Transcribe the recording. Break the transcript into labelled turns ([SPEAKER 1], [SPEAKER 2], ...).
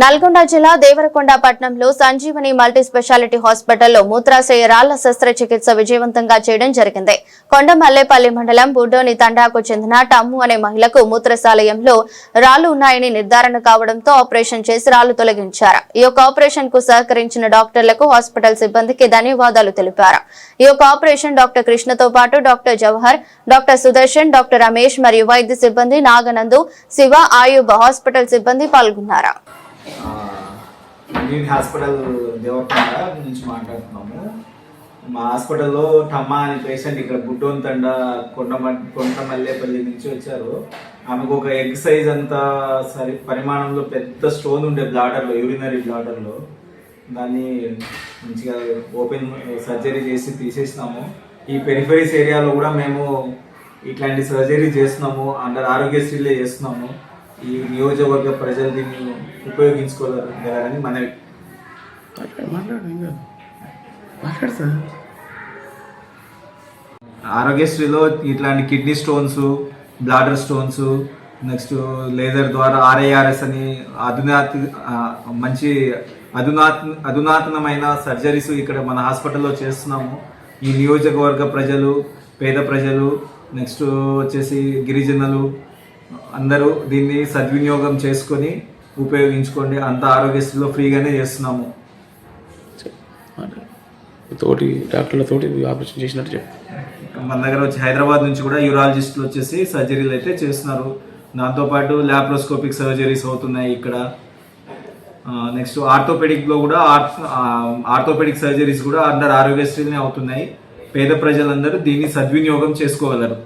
[SPEAKER 1] నల్గొండ జిల్లా దేవరకొండ పట్టణంలో Sanjeevani multi speciality హాస్పిటల్లో మూత్రాశయ రాళ్ళ శస్త్రచికిత్స విజయవంతంగా చేయడం జరిగింది. కొండమల్లేపల్లి మండలం బుడ్డోని తండాకు చెందిన టమ్ము అనే మహిళకు మూత్రశాలయంలో రాళ్ళు ఉన్నాయని నిర్ధారణ కావడంతో ఆపరేషన్ చేసి రాళ్ళు తొలగించారు. ఈ యొక్క ఆపరేషన్కు సహకరించిన డాక్టర్లకు హాస్పిటల్ సిబ్బందికి ధన్యవాదాలు తెలిపారు. ఈ యొక్క ఆపరేషన్ డాక్టర్ కృష్ణతో పాటు doctor Jawahar doctor Sudarshan doctor Ramesh మరియు వైద్య సిబ్బంది నాగనందు శివ ఆయుబ హాస్పిటల్ సిబ్బంది పాల్గొన్నారు.
[SPEAKER 2] ఇండియన్ హాస్పిటల్ దేవకొండ నుంచి మాట్లాడుతున్నాము. మా హాస్పిటల్లో టమ్మ అనే పేషెంట్ ఇక్కడ గుడ్డోన్ తండ కొండమ కొండమల్లేపల్లి నుంచి వచ్చారు. ఆమెకు ఒక ఎగ్ సైజ్ అంత సరి పరిమాణంలో పెద్ద స్టోన్ ఉండే బ్లాడర్లో యూరినరీ బ్లాడర్లో. దాన్ని మంచిగా ఓపెన్ సర్జరీ చేసి తీసేసినాము. ఈ పెరిఫరీస్ ఏరియాలో కూడా మేము ఇట్లాంటి సర్జరీ చేస్తున్నాము. అండర్ ఆరోగ్యశ్రీలే చేస్తున్నాము. ఈ నియోజకవర్గ ప్రజలు దీన్ని ఉపయోగించుకోగలరని మనవి. ఆరోగ్యశ్రీలో ఇట్లాంటి kidney stones bladder stones next laser ద్వారా ఆర్ఐఆర్ఎస్ అని అధునాత మంచి అధునాత అధునాతనమైన సర్జరీస్ ఇక్కడ మన హాస్పిటల్లో చేస్తున్నాము. ఈ నియోజకవర్గ ప్రజలు పేద ప్రజలు నెక్స్ట్ వచ్చేసి గిరిజనులు అందరూ దీన్ని సద్వినియోగం చేసుకొని ఉపయోగించుకోండి. అంత ఆరోగ్యశ్రీలో ఫ్రీగానే చేస్తున్నాము.
[SPEAKER 3] తోటి డాక్టర్లతోటి ఆపరేషన్ చేసినట్టు చెప్పు.
[SPEAKER 2] మన దగ్గర వచ్చి హైదరాబాద్ నుంచి కూడా యూరాలజిస్టులు వచ్చేసి సర్జరీలు అయితే చేస్తున్నారు. దాంతోపాటు ల్యాప్రోస్కోపిక్ సర్జరీస్ అవుతున్నాయి ఇక్కడ. నెక్స్ట్ ఆర్థోపెడిక్లో కూడా ఆర్థోపెడిక్ సర్జరీస్ కూడా అండర్ ఆరోగ్యశ్రీనే అవుతున్నాయి. పేద ప్రజలందరూ దీన్ని సద్వినియోగం చేసుకోగలరు.